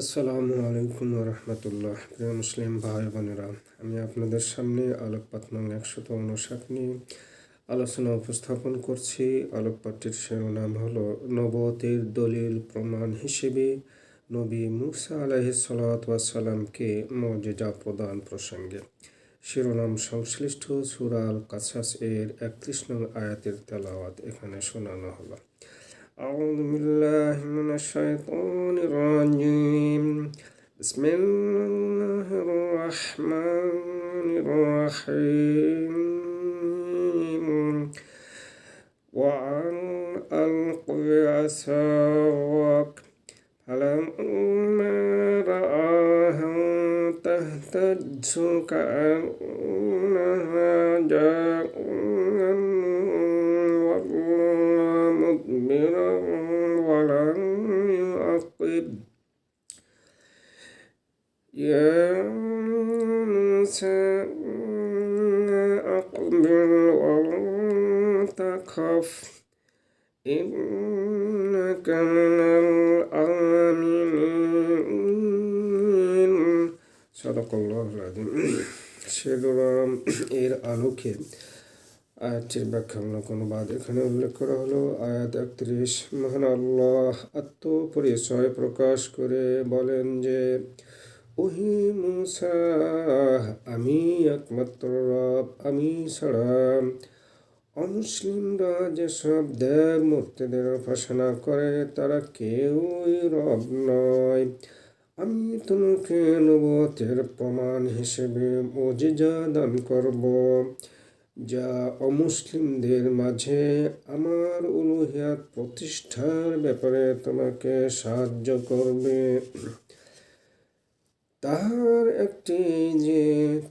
আসসালামু আলাইকুম রহমতুল্লাহ প্রিয় মুসলিম ভাই বোনেরা, আমি আপনাদের সামনে আলোকপাত নং একশত উনষাট নিয়ে আলোচনা উপস্থাপন করছি। আলোকপাতটির শিরোনাম হল নবতের দলিল প্রমাণ হিসেবে নবী মুসা আলাহি সালাতামকে মর্যাদা প্রদান প্রসঙ্গে। শিরোনাম সংশ্লিষ্ট সুরাল কাছাস এর একত্রিশ নং আয়াতের তেলাওয়াত এখানে শোনানো হলো। أعوذ بالله من الشيطان الرجيم. بسم الله الرحمن الرحيم. وأن ألق عصاك فلما رآها تهتز كأنها يا موسى أقبل ولا تخف إنك من الآمنين صدق الله العظيم শিরোনাম এর আলোকে আয়াতটির ব্যাখ্যামূলক অনুবাদ এখানে উল্লেখ করা হলো, আয়াত একত্রিশ। মহান আল্লাহ আত্মপরিচয় প্রকাশ করে বলেন যে, ওহি মুসা, আমি একমাত্র রব, আমি ছাড়া অমুসলিমরা যেসব দেব মূর্তিদের উপাসনা করে, তারা কেউই রব নয়। আমি তোমাকে নবতের প্রমাণ হিসেবে মজিজা দান করব। যা অমুসলিমদের মাঝে আমার উলুহিয়াত প্রতিষ্ঠার ব্যাপারে তোমাকে সাহায্য করবে। তাহার একটি যে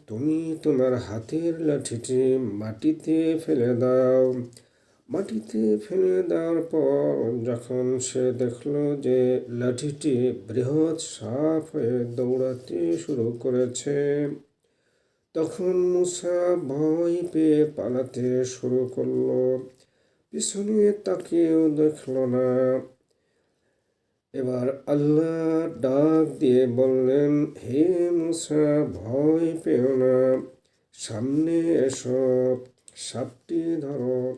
তুমি তোমার হাতের লাঠিটি মাটিতে ফেলে দাও। মাটিতে ফেলে দেওয়ার পর যখন সে দেখল যে লাঠিটি বৃহৎ সাপ হয়ে দৌড়াতে শুরু করেছে তখন মুসা ভয় পেয়ে পালাতে শুরু করল। পিছনে তাকেও দেখল না। এবার আল্লাহ ডাক দিয়ে বললেন, হে মুসা, ভয় পেও না। সামনে এসব সাপটি ধরো।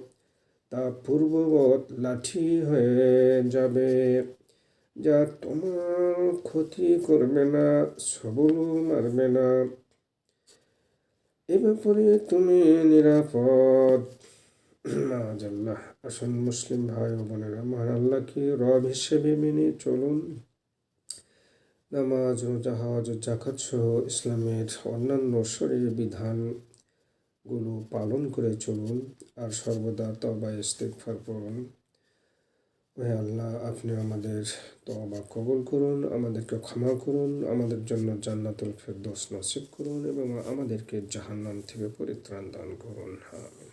তা পূর্ববৎ লাঠি হয়ে যাবে, যা তোমার ক্ষতি করবে না, সবলও মারবে না। এ ব্যাপারে তুমি নিরাপদ। আল্লাহ, আসুন মুসলিম ভাই ও বোনেরা, মহান আল্লাহকে রব হিসেবে মেনে চলুন। নামাজ ও জাহাজ ও জাকাত সহ ইসলামের অন্যান্য শরীর বিধানগুলো পালন করে চলুন আর সর্বদা তবা ইস্তেকফার করুন। হে আল্লাহ, আপনি আমাদের তবা কবল করুন, আমাদেরকে ক্ষমা করুন, আমাদের জন্য জান্নাতুল ফেরদোস নসিব করুন এবং আমাদেরকে জাহান্নাম থেকে পরিত্রাণ দান করুন। আমিন।